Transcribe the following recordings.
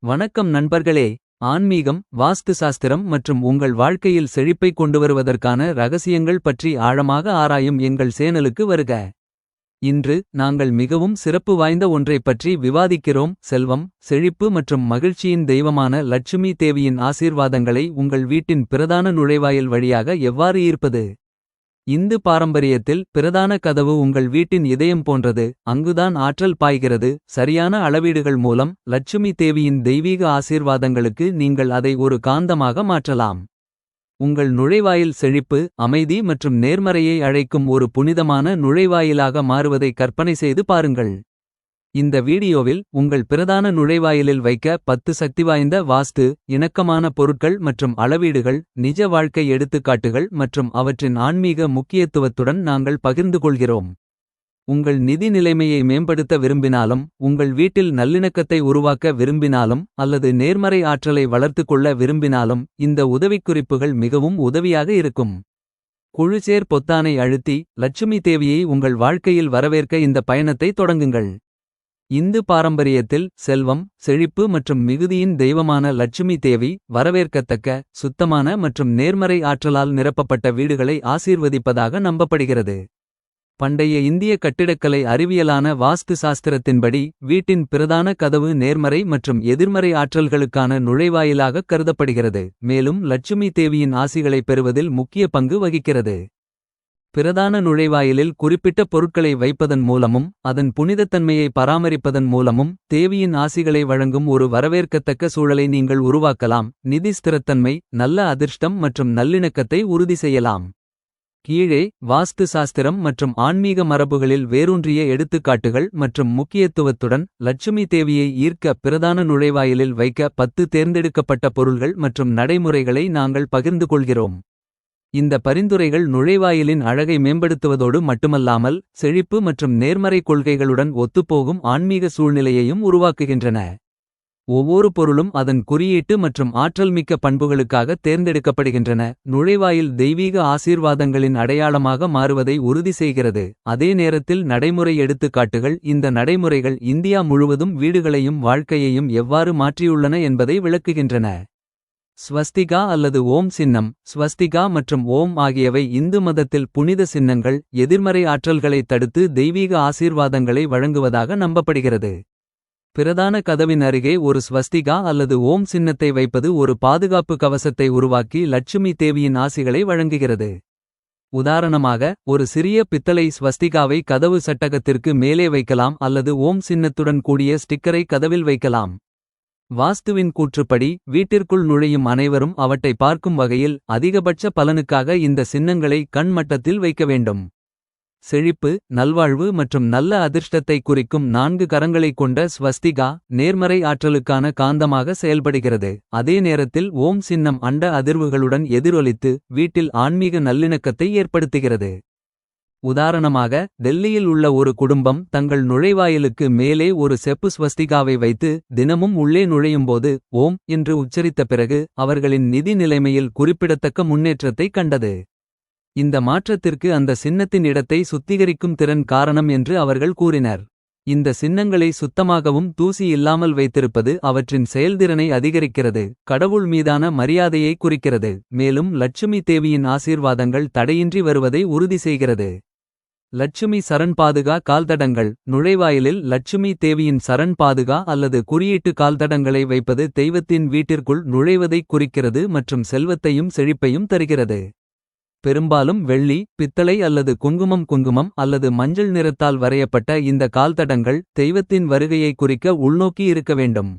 வணக்கம் நண்பர்களே. ஆன்மீகம் வாஸ்து சாஸ்திரம் மற்றும் உங்கள் வாழ்க்கையில் செழிப்பை கொண்டுவருவதற்கான ரகசியங்கள் பற்றி ஆழமாக ஆராயும் எங்கள் சேனலுக்கு வருக. இன்று நாங்கள் மிகவும் சிறப்பு வாய்ந்த ஒன்றைப் பற்றி விவாதிக்கிறோம். செல்வம் செழிப்பு மற்றும் மகிழ்ச்சியின் தெய்வமான லட்சுமி தேவியின் ஆசீர்வாதங்களை உங்கள் வீட்டின் பிரதான நுழைவாயில் வழியாக எவ்வாறு ஈர்ப்பது? இந்து பாரம்பரியத்தில் பிரதான கதவு உங்கள் வீட்டின் இதயம் போன்றது. அங்குதான் ஆற்றல் பாய்கிறது. சரியான அளவீடுகள் மூலம் லட்சுமி தேவியின் தெய்வீக ஆசீர்வாதங்களுக்கு நீங்கள் அதை ஒரு காந்தமாக மாற்றலாம். உங்கள் நுழைவாயில் செழிப்பு அமைதி மற்றும் நேர்மறையை அழைக்கும் ஒரு புனிதமான நுழைவாயிலாக மாறுவதை கற்பனை செய்து பாருங்கள். இந்த வீடியோவில் உங்கள் பிரதான நுழைவாயிலில் வைக்க பத்து சக்திவாய்ந்த வாஸ்து இணக்கமான பொருட்கள் மற்றும் அளவீடுகள் நிஜ வாழ்க்கை எடுத்துக்காட்டுகள் மற்றும் அவற்றின் ஆன்மீக முக்கியத்துவத்துடன் நாங்கள் பகிர்ந்து கொள்கிறோம். உங்கள் நிதி நிலைமையை மேம்படுத்த விரும்பினாலும் உங்கள் வீட்டில் நல்லிணக்கத்தை உருவாக்க விரும்பினாலும் அல்லது நேர்மறை ஆற்றலை வளர்த்துக்கொள்ள விரும்பினாலும் இந்த உதவிக்குறிப்புகள் மிகவும் உதவியாக இருக்கும். குழுசேர் பொத்தானை அழுத்தி லட்சுமி தேவியை உங்கள் வாழ்க்கையில் வரவேற்க இந்த பயணத்தை தொடங்குங்கள். இந்து பாரம்பரியத்தில் செல்வம் செழிப்பு மற்றும் மிகுதியின் தெய்வமான லட்சுமி தேவி வரவேற்கத்தக்க சுத்தமான மற்றும் நேர்மறை ஆற்றலால் நிரப்பப்பட்ட வீடுகளை ஆசீர்வதிப்பதாக நம்பப்படுகிறது. பண்டைய இந்திய கட்டிடக்கலை அறிவியலான வாஸ்து சாஸ்திரத்தின்படி வீட்டின் பிரதான கதவு நேர்மறை மற்றும் எதிர்மறை ஆற்றல்களுக்கான நுழைவாயிலாக கருதப்படுகிறது மேலும் லட்சுமி தேவியின் ஆசிகளை பெறுவதில் முக்கிய பங்கு வகிக்கிறது. பிரதான நுழைவாயிலில் குறிப்பிட்ட பொருட்களை வைப்பதன் மூலமும் அதன் புனிதத்தன்மையை பராமரிப்பதன் மூலமும் தேவியின் ஆசிகளை வழங்கும் ஒரு வரவேற்கத்தக்க சூழலை நீங்கள் உருவாக்கலாம். நிதி ஸ்திரத்தன்மை நல்ல அதிர்ஷ்டம் மற்றும் நல்லிணக்கத்தை உறுதி செய்யலாம். கீழே வாஸ்து சாஸ்திரம் மற்றும் ஆன்மீக மரபுகளில் வேரூன்றிய எடுத்துக்காட்டுகள் மற்றும் முக்கியத்துவத்துடன் லட்சுமி தேவியை ஈர்க்க பிரதான நுழைவாயிலில் வைக்க பத்து தேர்ந்தெடுக்கப்பட்ட பொருள்கள் மற்றும் நடைமுறைகளை நாங்கள் பகிர்ந்து கொள்கிறோம். இந்த பரிந்துரைகள் நுழைவாயிலின் அழகை மேம்படுத்துவதோடு மட்டுமல்லாமல் செழிப்பு மற்றும் நேர்மறை கொள்கைகளுடன் ஒத்துப்போகும் ஆன்மீக சூழ்நிலையையும் உருவாக்குகின்றன. ஒவ்வொரு பொருளும் அதன் குறியீட்டு மற்றும் ஆற்றல்மிக்க பண்புகளுக்காக தேர்ந்தெடுக்கப்படுகின்றன. நுழைவாயில் தெய்வீக ஆசீர்வாதங்களின் அடையாளமாக மாறுவதை உறுதி செய்கிறது. அதே நேரத்தில் நடைமுறை எடுத்துக்காட்டுகள் இந்த நடைமுறைகள் இந்தியா முழுவதும் வீடுகளையும் வாழ்க்கையையும் எவ்வாறு மாற்றியுள்ளன என்பதை விளக்குகின்றன. ஸ்வஸ்திகா அல்லது ஓம் சின்னம் ஸ்வஸ்திகா மற்றும் ஓம் ஆகியவை இந்து மதத்தில் புனித சின்னங்கள் எதிர்மறை ஆற்றல்களைத் தடுத்து தெய்வீக ஆசீர்வாதங்களை வழங்குவதாக நம்பப்படுகிறது. பிரதான கதவின் அருகே ஒரு ஸ்வஸ்திகா அல்லது ஓம் சின்னத்தை வைப்பது ஒரு பாதுகாப்பு கவசத்தை உருவாக்கி லட்சுமி தேவியின் ஆசிகளை வழங்குகிறது. உதாரணமாக ஒரு சிறிய பித்தளை ஸ்வஸ்திகாவை கதவு சட்டகத்திற்கு மேலே வைக்கலாம் அல்லது ஓம் சின்னத்துடன் கூடிய ஸ்டிக்கரை கதவில் வைக்கலாம். வாஸ்துவின் கூற்றுப்படி வீட்டிற்குள் நுழையும் அனைவரும் அவற்றை பார்க்கும் வகையில் அதிகபட்ச பலனுக்காக இந்த சின்னங்களை கண் மட்டத்தில் வைக்க வேண்டும். செழிப்பு நல்வாழ்வு மற்றும் நல்ல அதிர்ஷ்டத்தை குறிக்கும் நான்கு கரங்களைக் கொண்ட ஸ்வஸ்திகா நேர்மறை ஆற்றலுக்கான காந்தமாக செயல்படுகிறது. அதே நேரத்தில் ஓம் சின்னம் அண்ட அதிர்வுகளுடன் எதிரொலித்து வீட்டில் ஆன்மீக நல்லிணக்கத்தை ஏற்படுத்துகிறது. உதாரணமாக டெல்லியில் உள்ள ஒரு குடும்பம் தங்கள் நுழைவாயிலுக்கு மேலே ஒரு செப்பு ஸ்வஸ்திகாவை வைத்து தினமும் உள்ளே நுழையும்போது ஓம் என்று உச்சரித்த பிறகு அவர்களின் நிதி நிலைமையில் குறிப்பிடத்தக்க முன்னேற்றத்தை கண்டது. இந்த மாற்றத்திற்கு அந்த சின்னத்தின் இடத்தை சுத்திகரிக்கும் திறன் காரணம் என்று அவர்கள் கூறினர். இந்த சின்னங்களை சுத்தமாகவும் தூசி இல்லாமல் வைத்திருப்பது அவற்றின் செயல்திறனை அதிகரிக்கிறது கடவுள் மீதான மரியாதையை குறிக்கிறது மேலும் லட்சுமி தேவியின் ஆசீர்வாதங்கள் தடையின்றி வருவதை உறுதி செய்கிறது. லட்சுமி சரண் பாதுகா கால்தடங்கள். நுழைவாயிலில் லட்சுமி தேவியின் சரண் பாதுகா அல்லது குறியீட்டு கால்தடங்களை வைப்பது தெய்வத்தின் வீட்டிற்குள் நுழைவதைக் குறிக்கிறது மற்றும் செல்வத்தையும் செழிப்பையும் தருகிறது. பெரும்பாலும் வெள்ளி பித்தளை அல்லது குங்குமம் குங்குமம் அல்லது மஞ்சள் நிறத்தால் வரையப்பட்ட இந்த கால்தடங்கள் தெய்வத்தின் வருகையை குறிக்க உள்நோக்கி இருக்க வேண்டும்.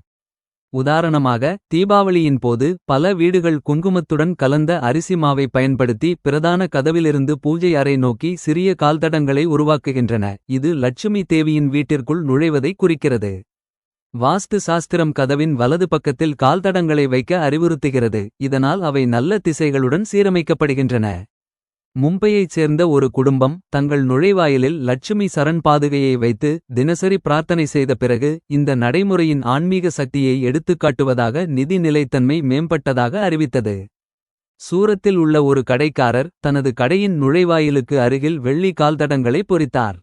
உதாரணமாக தீபாவளியின் போது பல வீடுகள் குங்குமத்துடன் கலந்த அரிசி மாவை பயன்படுத்தி பிரதான கதவிலிருந்து பூஜை அறை நோக்கி சிறிய கால்தடங்களை உருவாக்குகின்றன. இது லட்சுமி தேவியின் வீட்டிற்குள் நுழைவதை குறிக்கிறது. வாஸ்து சாஸ்திரம் கதவின் வலது பக்கத்தில் கால்தடங்களை வைக்க அறிவுறுத்துகிறது. இதனால் அவை நல்ல திசைகளுடன் சீரமைக்கப்படுகின்றன. மும்பையைச் சேர்ந்த ஒரு குடும்பம் தங்கள் நுழைவாயிலில் லட்சுமி சரண் பாதுகையை வைத்து தினசரி பிரார்த்தனை செய்த பிறகு இந்த நடைமுறையின் ஆன்மீக சக்தியை எடுத்துக்காட்டுவதாக நிதி நிலைத்தன்மை மேம்பட்டதாக அறிவித்தது. சூரத்தில் உள்ள ஒரு கடைக்காரர் தனது கடையின் நுழைவாயிலுக்கு அருகில் வெள்ளி கால்தடங்களை பொறித்தார்.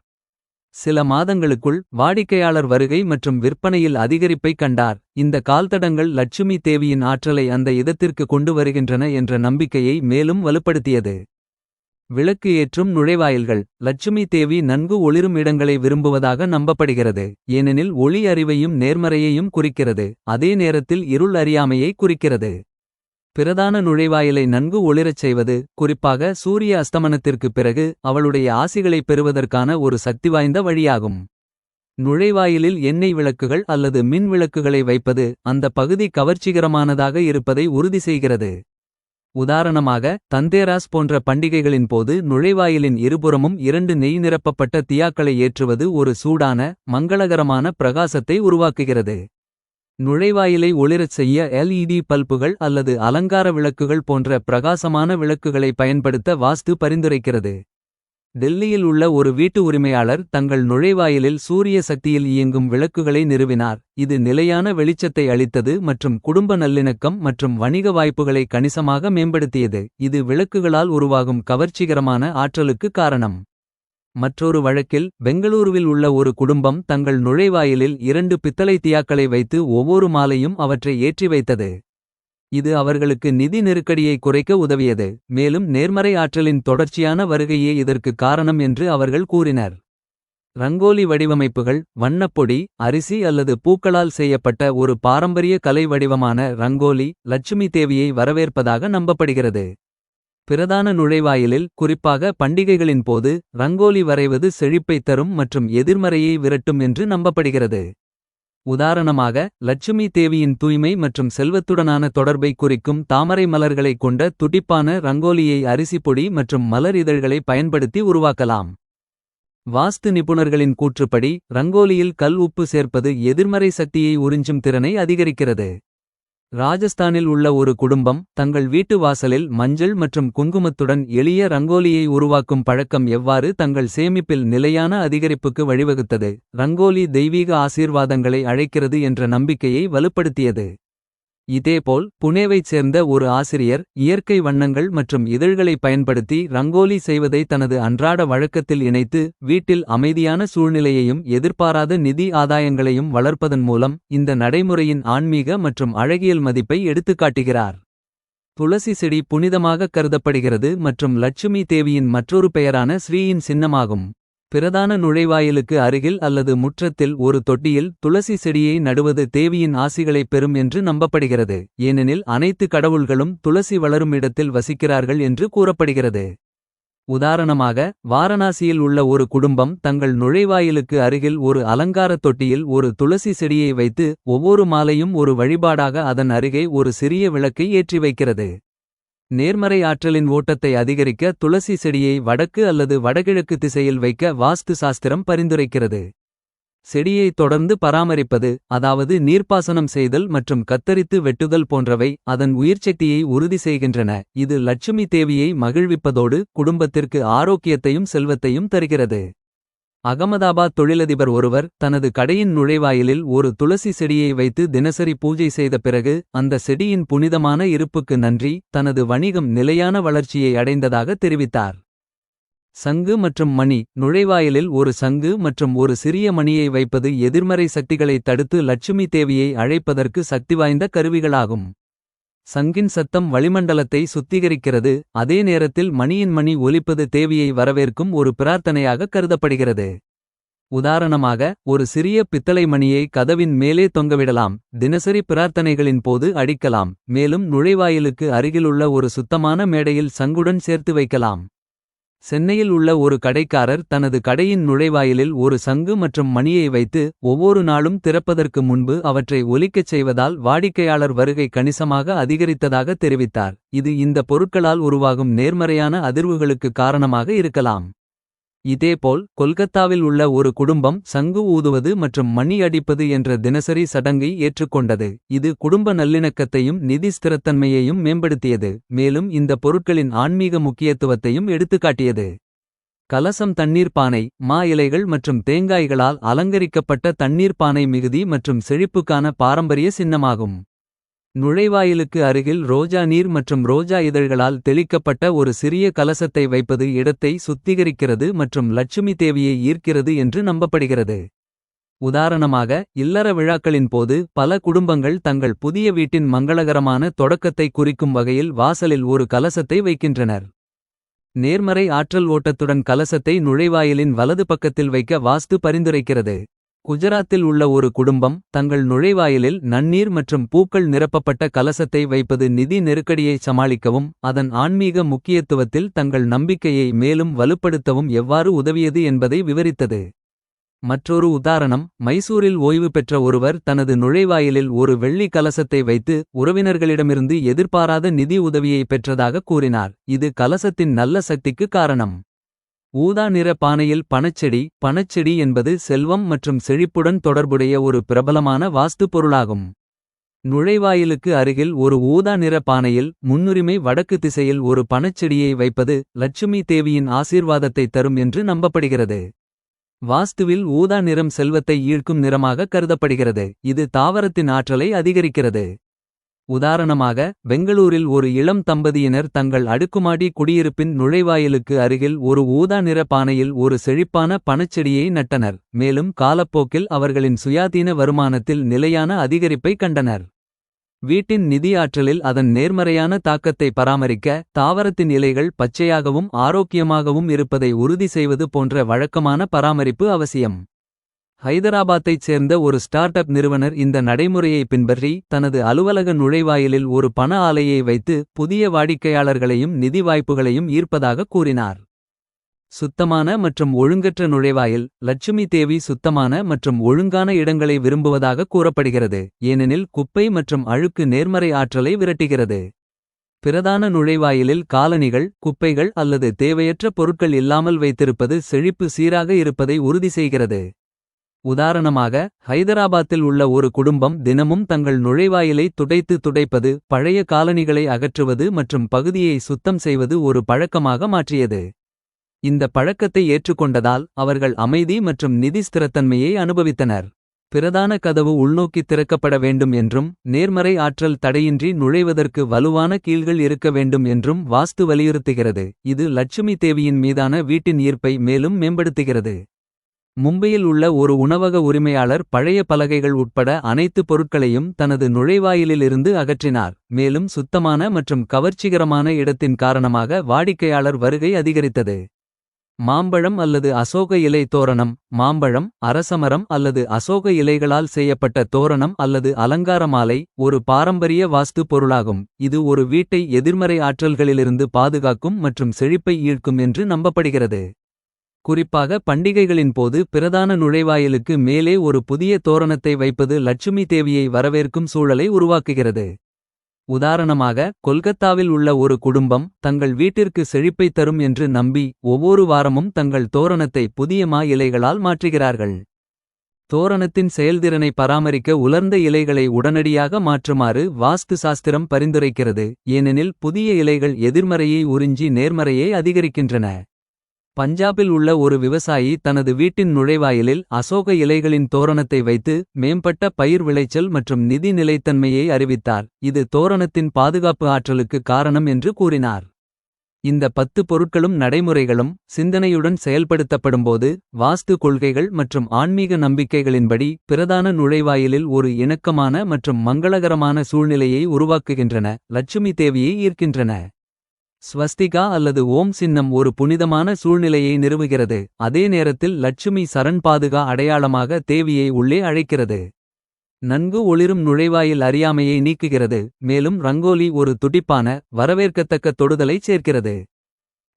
சில மாதங்களுக்குள் வாடிக்கையாளர் வருகை மற்றும் விற்பனையில் அதிகரிப்பை கண்டார். இந்த கால்தடங்கள் லட்சுமி தேவியின் ஆற்றலை அந்த இடத்திற்கு கொண்டு வருகின்றன என்ற நம்பிக்கையை மேலும் வலுப்படுத்தியது. விளக்கு ஏற்றும் நுழைவாயில்கள். லட்சுமி தேவி நன்கு ஒளிரும் இடங்களை விரும்புவதாக நம்பப்படுகிறது. ஏனெனில் ஒளி அறிவையும் நேர்மறையையும் குறிக்கிறது. அதே நேரத்தில் இருள் அறியாமையை குறிக்கிறது. பிரதான நுழைவாயிலை நன்கு ஒளிரச் செய்வது குறிப்பாக சூரிய அஸ்தமனத்திற்குப் பிறகு அவளுடைய ஆசிகளைப் பெறுவதற்கான ஒரு சக்திவாய்ந்த வழியாகும். நுழைவாயிலில் எண்ணெய் விளக்குகள் அல்லது மின் விளக்குகளை வைப்பது அந்த பகுதி கவர்ச்சிகரமானதாக இருப்பதை உறுதி செய்கிறது. உதாரணமாக தந்தேராஸ் போன்ற பண்டிகைகளின் போது நுழைவாயிலின் இருபுறமும் இரண்டு நெய் நிரப்பப்பட்ட தியாக்களை ஏற்றுவது ஒரு சூடான மங்களகரமான பிரகாசத்தை உருவாக்குகிறது. நுழைவாயிலை ஒளிரச் செய்ய எல்இடி பல்புகள் அல்லது அலங்கார விளக்குகள் போன்ற பிரகாசமான விளக்குகளை பயன்படுத்த வாஸ்து பரிந்துரைக்கிறது. டெல்லியில் உள்ள ஒரு வீட்டு உரிமையாளர் தங்கள் நுழைவாயிலில் சூரிய சக்தியில் இயங்கும் விளக்குகளை நிறுவினார். இது நிலையான வெளிச்சத்தை அளித்தது மற்றும் குடும்ப நல்லிணக்கம் மற்றும் வணிக வாய்ப்புகளை கணிசமாக மேம்படுத்தியது. இது விளக்குகளால் உருவாகும் கவர்ச்சிகரமான ஆற்றலுக்கு காரணம். மற்றொரு வழக்கில் பெங்களூருவில் உள்ள ஒரு குடும்பம் தங்கள் நுழைவாயிலில் இரண்டு பித்தளை தியாக்களை வைத்து ஒவ்வொரு மாலையும் அவற்றை ஏற்றி வைத்தது. இது அவர்களுக்கு நிதி நெருக்கடியை குறைக்க உதவியது மேலும் நேர்மறை ஆற்றலின் தொடர்ச்சியான வருகையே இதற்கு காரணம் என்று அவர்கள் கூறினர். ரங்கோலி வடிவமைப்புகள் வண்ணப்பொடி அரிசி அல்லது பூக்களால் செய்யப்பட்ட ஒரு பாரம்பரிய கலை வடிவமான ரங்கோலி லட்சுமி தேவியை வரவேற்பதாக நம்பப்படுகிறது. பிரதான நுழைவாயிலில் குறிப்பாக பண்டிகைகளின் போது ரங்கோலி வரைவது செழிப்பை தரும் மற்றும் எதிர்மறையை விரட்டும் என்று நம்பப்படுகிறது. உதாரணமாக லட்சுமி தேவியின் தூய்மை மற்றும் செல்வத்துடனான தொடர்பை குறிக்கும் தாமரை மலர்களைக் கொண்ட துடிப்பான ரங்கோலியை அரிசிப்பொடி மற்றும் மலர் இதழ்களை பயன்படுத்தி உருவாக்கலாம். வாஸ்து நிபுணர்களின் கூற்றுப்படி ரங்கோலியில் கல் உப்பு சேர்ப்பது எதிர்மறை சக்தியை உறிஞ்சும் திறனை அதிகரிக்கிறது. ராஜஸ்தானில் உள்ள ஒரு குடும்பம் தங்கள் வீட்டு வாசலில் மஞ்சள் மற்றும் குங்குமத்துடன் எளிய ரங்கோலியை உருவாக்கும் பழக்கம் எவ்வாறு தங்கள் சேமிப்பில் நிலையான அதிகரிப்புக்கு வழிவகுத்தது? ரங்கோலி தெய்வீக ஆசீர்வாதங்களை அழைக்கிறது என்ற நம்பிக்கையை வலுப்படுத்தியது. இதேபோல் புனேவைச் சேர்ந்த ஒரு ஆசிரியர் இயற்கை வண்ணங்கள் மற்றும் இதழ்களை பயன்படுத்தி ரங்கோலி செய்வதை தனது அன்றாட வழக்கத்தில் இணைத்து வீட்டில் அமைதியான சூழ்நிலையையும் எதிர்பாராத நிதி ஆதாயங்களையும் வளர்ப்பதன் மூலம் இந்த நடைமுறையின் ஆன்மீக மற்றும் அழகியல் மதிப்பை எடுத்துக்காட்டுகிறார். துளசி செடி புனிதமாக கருதப்படுகிறது மற்றும் லட்சுமி தேவியின் மற்றொரு பெயரான ஸ்ரீயின் சின்னமாகும். பிரதான நுழைவாயிலுக்கு அருகில் அல்லது முற்றத்தில் ஒரு தொட்டியில் துளசி செடியை நடுவது தேவியின் ஆசிகளைப் பெறும் என்று நம்பப்படுகிறது. ஏனெனில் அனைத்து கடவுள்களும் துளசி வளரும் இடத்தில் வசிக்கிறார்கள் என்று கூறப்படுகிறது. உதாரணமாக வாரணாசியில் உள்ள ஒரு குடும்பம் தங்கள் நுழைவாயிலுக்கு அருகில் ஒரு அலங்காரத் தொட்டியில் ஒரு துளசி செடியை வைத்து ஒவ்வொரு மாலையும் ஒரு வழிபாடாக அதன் அருகே ஒரு சிறிய விளக்கை ஏற்றி வைக்கிறது. நேர்மறை ஆற்றலின் ஓட்டத்தை அதிகரிக்க துளசி செடியை வடக்கு அல்லது வடகிழக்கு திசையில் வைக்க வாஸ்து சாஸ்திரம் பரிந்துரைக்கிறது. செடியை தொடர்ந்து பராமரிப்பது அதாவது நீர்ப்பாசனம் செய்தல் மற்றும் கத்தரித்து வெட்டுதல் போன்றவை அதன் உயிர்ச்சக்தியை உறுதி செய்கின்றன. இது லட்சுமி தேவியை மகிழ்விப்பதோடு குடும்பத்திற்கு ஆரோக்கியத்தையும் செல்வத்தையும் தருகிறது. அகமதாபாத் தொழிலதிபர் ஒருவர் தனது கடையின் நுழைவாயிலில் ஒரு துளசி செடியை வைத்து தினசரி பூஜை செய்த பிறகு அந்த செடியின் புனிதமான இருப்புக்கு நன்றி தனது வணிகம் நிலையான வளர்ச்சியை அடைந்ததாக தெரிவித்தார். சங்கு மற்றும் மணி. நுழைவாயிலில் ஒரு சங்கு மற்றும் ஒரு சிறிய மணியை வைப்பது எதிர்மறை சக்திகளை தடுத்து லட்சுமி தேவியை அழைப்பதற்கு சக்திவாய்ந்த கருவிகளாகும். சங்கின் சத்தம் வளிமண்டலத்தை சுத்திகரிக்கிறது அதே நேரத்தில் மணியின் மணி ஒலிப்பது தேவியை வரவேற்கும் ஒரு பிரார்த்தனையாக கருதப்படுகிறது. உதாரணமாக ஒரு சிறிய பித்தளை மணியை கதவின் மேலே தொங்கவிடலாம் தினசரி பிரார்த்தனைகளின் போது அடிக்கலாம் மேலும் நுழைவாயிலுக்கு அருகிலுள்ள ஒரு சுத்தமான மேடையில் சங்குடன் சேர்த்து வைக்கலாம். சென்னையில் உள்ள ஒரு கடைக்காரர் தனது கடையின் நுழைவாயிலில் ஒரு சங்கு மற்றும் மணியை வைத்து ஒவ்வொரு நாளும் திறப்பதற்கு முன்பு அவற்றை ஒலிக்கச் செய்வதால் வாடிக்கையாளர் வருகை கணிசமாக அதிகரித்ததாக தெரிவித்தார். இது இந்த பொருட்களால் உருவாகும் நேர்மறையான அதிர்வுகளுக்கு காரணமாக இருக்கலாம். இதேபோல் கொல்கத்தாவில் உள்ள ஒரு குடும்பம் சங்கு ஊதுவது மற்றும் மணி அடிப்பது என்ற தினசரி சடங்கை ஏற்றுக்கொண்டது. இது குடும்ப நல்லிணக்கத்தையும் நிதி ஸ்திரத்தன்மையையும் மேம்படுத்தியது. மேலும் இந்த பொருட்களின் ஆன்மீக முக்கியத்துவத்தையும் எடுத்துக்காட்டியது. கலசம் தண்ணீர் பானை மா இலைகள் மற்றும் தேங்காய்களால் அலங்கரிக்கப்பட்ட தண்ணீர் பானை மிகுதி மற்றும் செழிப்புக்கான பாரம்பரிய சின்னமாகும். நுழைவாயிலுக்கு அருகில் ரோஜா நீர் மற்றும் ரோஜா இதழ்களால் தெளிக்கப்பட்ட ஒரு சிறிய கலசத்தை வைப்பது இடத்தை சுத்திகரிக்கிறது மற்றும் லட்சுமி தேவியை ஈர்க்கிறது என்று நம்பப்படுகிறது. உதாரணமாக இல்லற விழாக்களின் போது பல குடும்பங்கள் தங்கள் புதிய வீட்டின் மங்களகரமான தொடக்கத்தை குறிக்கும் வகையில் வாசலில் ஒரு கலசத்தை வைக்கின்றனர். நேர்மறை ஆற்றல் ஓட்டத்துடன் கலசத்தை நுழைவாயிலின் வலது பக்கத்தில் வைக்க வாஸ்து பரிந்துரைக்கிறது. குஜராத்தில் உள்ள ஒரு குடும்பம் தங்கள் நுழைவாயிலில் நன்னீர் மற்றும் பூக்கள் நிரப்பப்பட்ட கலசத்தை வைப்பது நிதி நெருக்கடியை சமாளிக்கவும் அதன் ஆன்மீக முக்கியத்துவத்தில் தங்கள் நம்பிக்கையை மேலும் வலுப்படுத்தவும் எவ்வாறு உதவியது என்பதை விவரித்தது. மற்றொரு உதாரணம் மைசூரில் ஓய்வு பெற்ற ஒருவர் தனது நுழைவாயிலில் ஒரு வெள்ளி கலசத்தை வைத்து உறவினர்களிடமிருந்து எதிர்பாராத நிதி உதவியை பெற்றதாக கூறினார் இது கலசத்தின் நல்ல சக்திக்கு காரணம். ஊதா நிற பானையில் பனச்செடி பனச்செடி என்பது செல்வம் மற்றும் செழிப்புடன் தொடர்புடைய ஒரு பிரபலமான வாஸ்து பொருளாகும். நுழைவாயிலுக்கு அருகில் ஒரு ஊதா நிற பானையில் முன்னுரிமை வடக்கு திசையில் ஒரு பனச்செடியை வைப்பது லட்சுமி தேவியின் ஆசீர்வாதத்தை தரும் என்று நம்பப்படுகிறது. வாஸ்துவில் ஊதா நிறம் செல்வத்தை ஈழ்க்கும் நிறமாக கருதப்படுகிறது இது தாவரத்தின் ஆற்றலை அதிகரிக்கிறது. உதாரணமாக பெங்களூரில் ஒரு இளம் தம்பதியினர் தங்கள் அடுக்குமாடி குடியிருப்பின் நுழைவாயிலுக்கு அருகில் ஒரு ஊதா நிற பானையில் ஒரு செழிப்பான பணச்செடியை நட்டனர் மேலும் காலப்போக்கில் அவர்களின் சுயாதீன வருமானத்தில் நிலையான அதிகரிப்பை கண்டனர். வீட்டின் நிதி ஆற்றலில் அதன் நேர்மறையான தாக்கத்தை பராமரிக்க தாவரத்தின் இலைகள் பச்சையாகவும் ஆரோக்கியமாகவும் இருப்பதை உறுதி செய்வது போன்ற வழக்கமான பராமரிப்பு அவசியம். ஹைதராபாத்தைச் சேர்ந்த ஒரு ஸ்டார்ட் அப் நிறுவனர் இந்த நடைமுறையை பின்பற்றி தனது அலுவலக நுழைவாயிலில் ஒரு பண ஆலையை வைத்து புதிய வாடிக்கையாளர்களையும் நிதி வாய்ப்புகளையும் ஈர்ப்பதாக கூறினார். சுத்தமான மற்றும் ஒழுங்கற்ற நுழைவாயில் லட்சுமி தேவி சுத்தமான மற்றும் ஒழுங்கான இடங்களை விரும்புவதாக கூறப்படுகிறது ஏனெனில் குப்பை மற்றும் அழுக்கு நேர்மறை ஆற்றலை விரட்டுகிறது. பிரதான நுழைவாயிலில் காலணிகள் குப்பைகள் அல்லது தேவையற்ற பொருட்கள் இல்லாமல் வைத்திருப்பது செழிப்பு சீராக இருப்பதை உறுதி செய்கிறது. உதாரணமாக ஹைதராபாத்தில் உள்ள ஒரு குடும்பம் தினமும் தங்கள் நுழைவாயிலை துடைத்து துடைப்பது பழைய காலணிகளை அகற்றுவது மற்றும் பகுதியை சுத்தம் செய்வது ஒரு பழக்கமாக மாற்றியது. இந்த பழக்கத்தை ஏற்றுக்கொண்டதால் அவர்கள் அமைதி மற்றும் நிதி ஸ்திரத்தன்மையை அனுபவித்தனர். பிரதான கதவு உள்நோக்கி திறக்கப்பட வேண்டும் என்றும் நேர்மறை ஆற்றல் தடையின்றி நுழைவதற்கு வலுவான கீழ்கள் இருக்க வேண்டும் என்றும் வாஸ்து வலியுறுத்துகிறது இது லட்சுமி தேவியின் மீதான வீட்டின் ஈர்ப்பை மேலும் மேம்படுத்துகிறது. மும்பையில் உள்ள ஒரு உணவக உரிமையாளர் பழைய பலகைகள் உட்பட அனைத்து பொருட்களையும் தனது நுழைவாயிலிலிருந்து அகற்றினார் மேலும் சுத்தமான மற்றும் கவர்ச்சிகரமான இடத்தின் காரணமாக வாடிக்கையாளர் வருகை அதிகரித்தது. மாம்பழம் அல்லது அசோக இலை தோரணம் மாம்பழம் அரசமரம் அல்லது அசோக இலைகளால் செய்யப்பட்ட தோரணம் அல்லது அலங்கார மாலை ஒரு பாரம்பரிய வாஸ்து பொருளாகும் இது ஒரு வீட்டை எதிர்மறை ஆற்றல்களிலிருந்து பாதுகாக்கும் மற்றும் செழிப்பை ஈர்க்கும் என்று நம்பப்படுகிறது. குறிப்பாக பண்டிகைகளின் போது பிரதான நுழைவாயிலுக்கு மேலே ஒரு புதிய தோரணத்தை வைப்பது லட்சுமி தேவியை வரவேற்கும் சூழலை உருவாக்குகிறது. உதாரணமாக கொல்கத்தாவில் உள்ள ஒரு குடும்பம் தங்கள் வீட்டிற்கு செழிப்பை தரும் என்று நம்பி ஒவ்வொரு வாரமும் தங்கள் தோரணத்தை புதிய மா இலைகளால் மாற்றுகிறார்கள். தோரணத்தின் செயல்திறனை பராமரிக்க உலர்ந்த இலைகளை உடனடியாக மாற்றுமாறு வாஸ்து சாஸ்திரம் பரிந்துரைக்கிறது ஏனெனில் புதிய இலைகள் எதிர்மறையை உறிஞ்சி நேர்மறையை அதிகரிக்கின்றன. பஞ்சாபில் உள்ள ஒரு விவசாயி தனது வீட்டின் நுழைவாயிலில் அசோக இலைகளின் தோரணத்தை வைத்து மேம்பட்ட பயிர் விளைச்சல் மற்றும் நிதி நிலைத்தன்மையை அறிவித்தார் இது தோரணத்தின் பாதுகாப்பு ஆற்றலுக்கு காரணம் என்று கூறினார். இந்த பத்து பொருட்களும் நடைமுறைகளும் சிந்தனையுடன் செயல்படுத்தப்படும்போது வாஸ்து கொள்கைகள் மற்றும் ஆன்மீக நம்பிக்கைகளின்படி பிரதான நுழைவாயிலில் ஒரு இணக்கமான மற்றும் மங்களகரமான சூழ்நிலையை உருவாக்குகின்றன லட்சுமி தேவியை ஈர்க்கின்றன. ஸ்வஸ்திகா அல்லது ஓம் சின்னம் ஒரு புனிதமான சூழ்நிலையை நிறுவுகிறது அதே நேரத்தில் லட்சுமி சரண் பாதுகா அடையாளமாக தேவியை உள்ளே அழைக்கிறது. நன்கு ஒளிரும் நுழைவாயில் அறியாமையை நீக்குகிறது மேலும் ரங்கோலி ஒரு துடிப்பான வரவேற்கத்தக்க தொடுதலை சேர்க்கிறது.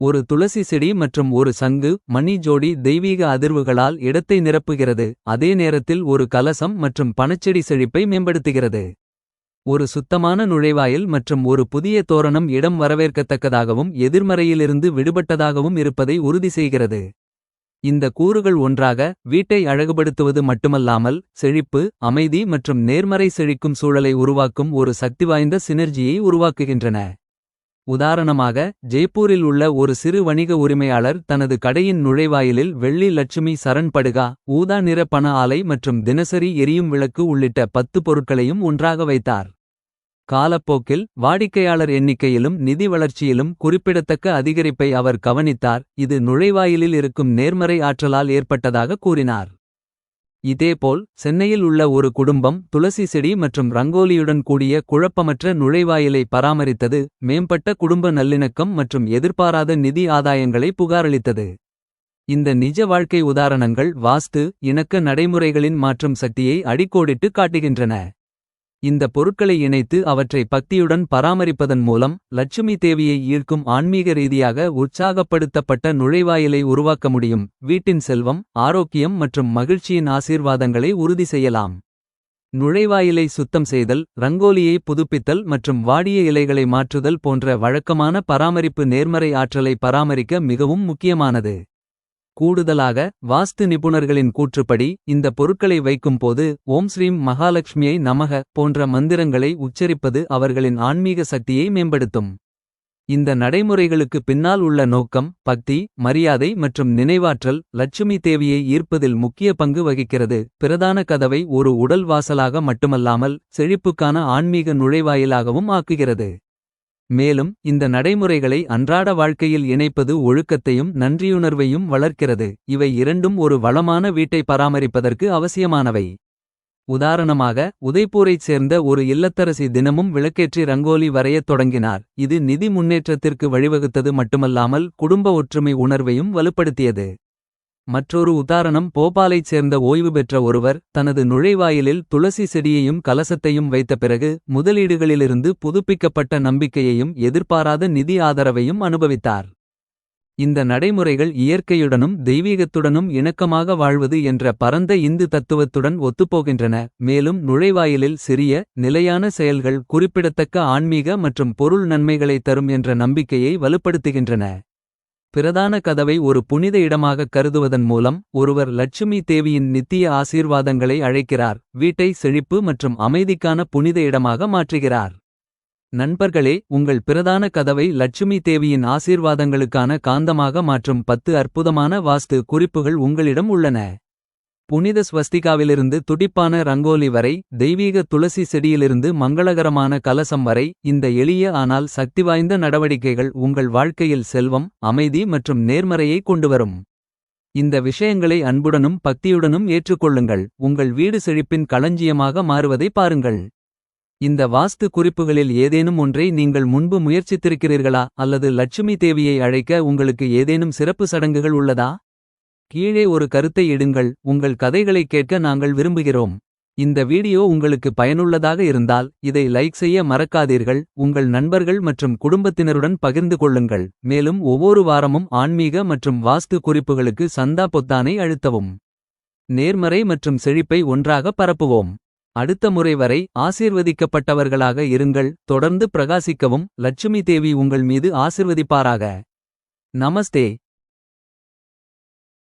ஒரு துளசி செடி மற்றும் ஒரு சங்கு மணி ஜோடி தெய்வீக அதிர்வுகளால் இடத்தை நிரப்புகிறது அதே நேரத்தில் ஒரு கலசம் மற்றும் பணச்செடி செழிப்பை மேம்படுத்துகிறது. ஒரு சுத்தமான நுழைவாயில் மற்றும் ஒரு புதிய தோரணம் இடம் வரவேற்கத்தக்கதாகவும் எதிர்மறையிலிருந்து விடுபட்டதாகவும் இருப்பதை உறுதி செய்கிறது. இந்த கூறுகள் ஒன்றாக வீட்டை அழகுபடுத்துவது மட்டுமல்லாமல் செழிப்பு அமைதி மற்றும் நேர்மறை செழிக்கும் சூழலை உருவாக்கும் ஒரு சக்திவாய்ந்த சினர்ஜியை உருவாக்குகின்றன. உதாரணமாக ஜெய்ப்பூரில் உள்ள ஒரு சிறு வணிக உரிமையாளர் தனது கடையின் நுழைவாயிலில் வெள்ளி லட்சுமி சரண் படுகா ஊதா நிற பண ஆலை மற்றும் தினசரி எரியும் விளக்கு உள்ளிட்ட பத்து பொருட்களையும் ஒன்றாக வைத்தார். காலப்போக்கில் வாடிக்கையாளர் எண்ணிக்கையிலும் நிதி வளர்ச்சியிலும் குறிப்பிடத்தக்க அதிகரிப்பை அவர் கவனித்தார். இது நுழைவாயிலில் இருக்கும் நேர்மறை ஆற்றலால் ஏற்பட்டதாக கூறினார். இதேபோல் சென்னையில் உள்ள ஒரு குடும்பம் துளசி செடி மற்றும் ரங்கோலியுடன் கூடிய குழப்பமற்ற நுழைவாயிலை பராமரித்தது மேம்பட்ட குடும்ப நல்லிணக்கம் மற்றும் எதிர்பாராத நிதி ஆதாயங்களை புகாரளித்தது. இந்த நிஜ வாழ்க்கை உதாரணங்கள் வாஸ்து இணக்க நடைமுறைகளின் மாற்றும் சக்தியை அடிக்கோடிட்டு காட்டுகின்றன. இந்த பொருட்களை இணைத்து அவற்றை பக்தியுடன் பராமரிப்பதன் மூலம் லட்சுமி தேவியை ஈர்க்கும் ஆன்மீக ரீதியாக உற்சாகப்படுத்தப்பட்ட நுழைவாயிலை உருவாக்க முடியும். வீட்டின் செல்வம் ஆரோக்கியம் மற்றும் மகிழ்ச்சியின் ஆசீர்வாதங்களை உறுதி செய்யலாம். நுழைவாயிலை சுத்தம் செய்தல் ரங்கோலியை புதுப்பித்தல் மற்றும் வாடிய இலைகளை மாற்றுதல் போன்ற வழக்கமான பராமரிப்பு நேர்மறை ஆற்றலை பராமரிக்க மிகவும் முக்கியமானது. கூடுதலாக வாஸ்து நிபுணர்களின் கூற்றுப்படி இந்த பொருட்களை வைக்கும் போது ஓம் ஸ்ரீம் மகாலட்சுமியை நமக போன்ற மந்திரங்களை உச்சரிப்பது அவர்களின் ஆன்மீக சக்தியை மேம்படுத்தும். இந்த நடைமுறைகளுக்கு பின்னால் உள்ள நோக்கம் பக்தி மரியாதை மற்றும் நினைவாற்றல் லட்சுமி தேவியை ஈர்ப்பதில் முக்கிய பங்கு வகிக்கிறது. பிரதான கதவை ஒரு உடல் வாசலாக மட்டுமல்லாமல் செழிப்புக்கான ஆன்மீக நுழைவாயிலாகவும் ஆக்குகிறது. மேலும் இந்த நடைமுறைகளை அன்றாட வாழ்க்கையில் இணைப்பது ஒழுக்கத்தையும் நன்றியுணர்வையும் வளர்க்கிறது. இவை இரண்டும் ஒரு வளமான வீட்டை பராமரிப்பதற்கு அவசியமானவை. உதாரணமாக உதய்பூரைச் சேர்ந்த ஒரு இல்லத்தரசி தினமும் விளக்கேற்றி ரங்கோலி வரையத் தொடங்கினார். இது நிதி முன்னேற்றத்திற்கு வழிவகுத்தது மட்டுமல்லாமல் குடும்ப ஒற்றுமை உணர்வையும் வலுப்படுத்தியது. மற்றொரு உதாரணம் போபாலைச் சேர்ந்த ஓய்வு பெற்ற ஒருவர் தனது நுழைவாயிலில் துளசி செடியையும் கலசத்தையும் வைத்த பிறகு முதலீடுகளிலிருந்து புதுப்பிக்கப்பட்ட நம்பிக்கையையும் எதிர்பாராத நிதி ஆதரவையும் அனுபவித்தார். இந்த நடைமுறைகள் இயற்கையுடனும் தெய்வீகத்துடனும் இணக்கமாக வாழ்வது என்ற பரந்த இந்து தத்துவத்துடன் ஒத்துப்போகின்றன மேலும் நுழைவாயிலில் சிறிய நிலையான செயல்கள் குறிப்பிடத்தக்க ஆன்மீக மற்றும் பொருள் நன்மைகளை தரும் என்ற நம்பிக்கையை வலுப்படுத்துகின்றன. பிரதான கதவை ஒரு புனித இடமாக கருதுவதன் மூலம் ஒருவர் லட்சுமி தேவியின் நித்திய ஆசீர்வாதங்களை அழைக்கிறார். வீட்டை செழிப்பு மற்றும் அமைதிக்கான புனித இடமாக மாற்றுகிறார். நண்பர்களே உங்கள் பிரதான கதவை லட்சுமி தேவியின் ஆசீர்வாதங்களுக்கான காந்தமாக மாற்றும் பத்து அற்புதமான வாஸ்து குறிப்புகள் உங்களிடம் உள்ளன. புனித ஸ்வஸ்திகாவிலிருந்து துடிப்பான ரங்கோலி வரை தெய்வீக துளசி செடியிலிருந்து மங்களகரமான கலசம் வரை இந்த எளிய ஆனால் சக்திவாய்ந்த நடவடிக்கைகள் உங்கள் வாழ்க்கையில் செல்வம் அமைதி மற்றும் நேர்மறையை கொண்டுவரும். இந்த விஷயங்களை அன்புடனும் பக்தியுடனும் ஏற்றுக்கொள்ளுங்கள். உங்கள் வீடு செழிப்பின் களஞ்சியமாக மாறுவதை பாருங்கள். இந்த வாஸ்து குறிப்புகளில் ஏதேனும் ஒன்றை நீங்கள் முன்பு முயற்சித்திருக்கிறீர்களா அல்லது லட்சுமி தேவியை அழைக்க உங்களுக்கு ஏதேனும் சிறப்பு சடங்குகள் உள்ளதா? கீழே ஒரு கருத்தை இடுங்கள். உங்கள் கதைகளைக் கேட்க நாங்கள் விரும்புகிறோம். இந்த வீடியோ உங்களுக்கு பயனுள்ளதாக இருந்தால் இதை லைக் செய்ய மறக்காதீர்கள். உங்கள் நண்பர்கள் மற்றும் குடும்பத்தினருடன் பகிர்ந்து கொள்ளுங்கள். மேலும் ஒவ்வொரு வாரமும் ஆன்மீக மற்றும் வாஸ்து குறிப்புகளுக்கு சந்தா பொத்தானை அழுத்தவும். நேர்மறை மற்றும் செழிப்பை ஒன்றாக பரப்புவோம். அடுத்த முறை வரை ஆசீர்வதிக்கப்பட்டவர்களாக இருங்கள். தொடர்ந்து பிரகாசிக்கவும் லட்சுமி தேவி உங்கள் மீது ஆசிர்வதிப்பாராக. நமஸ்தே.